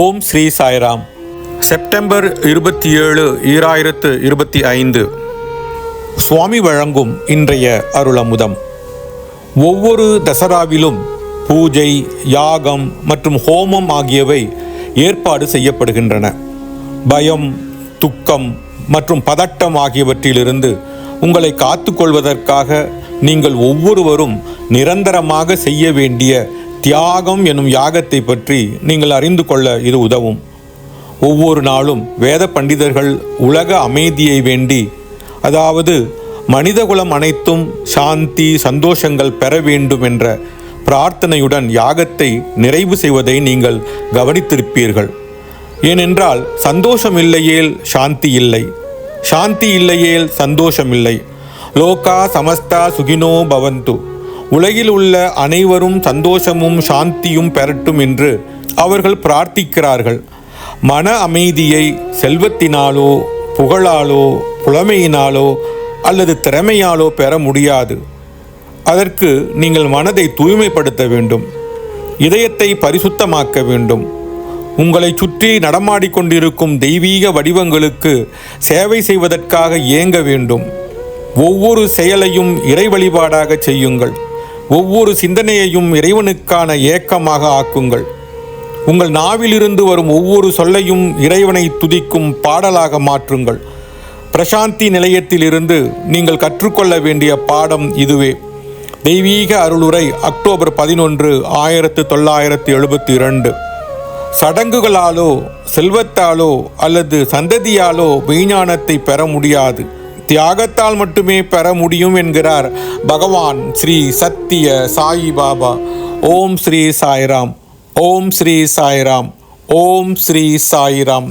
ஓம் Sri Sairam. September இருபத்தி ஏழு ஈராயிரத்து இருபத்தி ஐந்து சுவாமி வழங்கும் இன்றைய அருளமுதம். ஒவ்வொரு தசராவிலும் பூஜை யாகம் மற்றும் ஹோமம் ஆகியவை ஏற்பாடு செய்யப்படுகின்றன. பயம் துக்கம் மற்றும் பதட்டம் ஆகியவற்றிலிருந்து உங்களை காத்துக்கொள்வதற்காக நீங்கள் ஒவ்வொருவரும் நிரந்தரமாக செய்ய வேண்டிய தியாகம் எனும் யாகத்தை பற்றி நீங்கள் அறிந்து கொள்ள இது உதவும். ஒவ்வொரு நாளும் வேத பண்டிதர்கள் உலக அமைதியை வேண்டி அதாவது மனிதகுலம் அனைத்தும் சாந்தி சந்தோஷங்கள் பெற வேண்டும் என்ற பிரார்த்தனையுடன் யாகத்தை நிறைவு செய்வதை நீங்கள் கவனித்திருப்பீர்கள். ஏனென்றால் சந்தோஷம் இல்லையேல் சாந்தி இல்லை. சாந்தி இல்லையேல் சந்தோஷம் இல்லை. லோகா சமஸ்தா சுகினோ பவந்து. உலகில் உள்ள அனைவரும் சந்தோஷமும் சாந்தியும் பெறட்டும் என்று அவர்கள் பிரார்த்திக்கிறார்கள். மன அமைதியை செல்வத்தினாலோ புகழாலோ புலமையினாலோ அல்லது திறமையாலோ பெற முடியாது. அதற்கு நீங்கள் மனதை தூய்மைப்படுத்த வேண்டும். இதயத்தை பரிசுத்தமாக்க வேண்டும். உங்களை சுற்றி நடமாடிக்கொண்டிருக்கும் தெய்வீக வடிவங்களுக்கு சேவை செய்வதற்காக இயங்க வேண்டும். ஒவ்வொரு செயலையும் இறை வழிபாடாக செய்யுங்கள். ஒவ்வொரு சிந்தனையையும் இறைவனுக்கான ஏக்கமாக ஆக்குங்கள். உங்கள் நாவிலிருந்து வரும் ஒவ்வொரு சொல்லையும் இறைவனை துதிக்கும் பாடலாக மாற்றுங்கள். பிரசாந்தி நிலையத்திலிருந்து நீங்கள் கற்றுக்கொள்ள வேண்டிய பாடம் இதுவே. தெய்வீக அருளுரை அக்டோபர் பதினொன்று ஆயிரத்து தொள்ளாயிரத்து எழுபத்தி இரண்டு சடங்குகளாலோ செல்வத்தாலோ அல்லது சந்ததியாலோ விஞ்ஞானத்தை பெற முடியாது. தியாகத்தால் மட்டுமே பெற முடியும் என்கிறார் பகவான் ஸ்ரீ சத்திய சாயி பாபா. ஓம் ஸ்ரீ சாய்ராம். ஓம் ஸ்ரீ சாய்ராம். ஓம் ஸ்ரீ சாய்ராம்.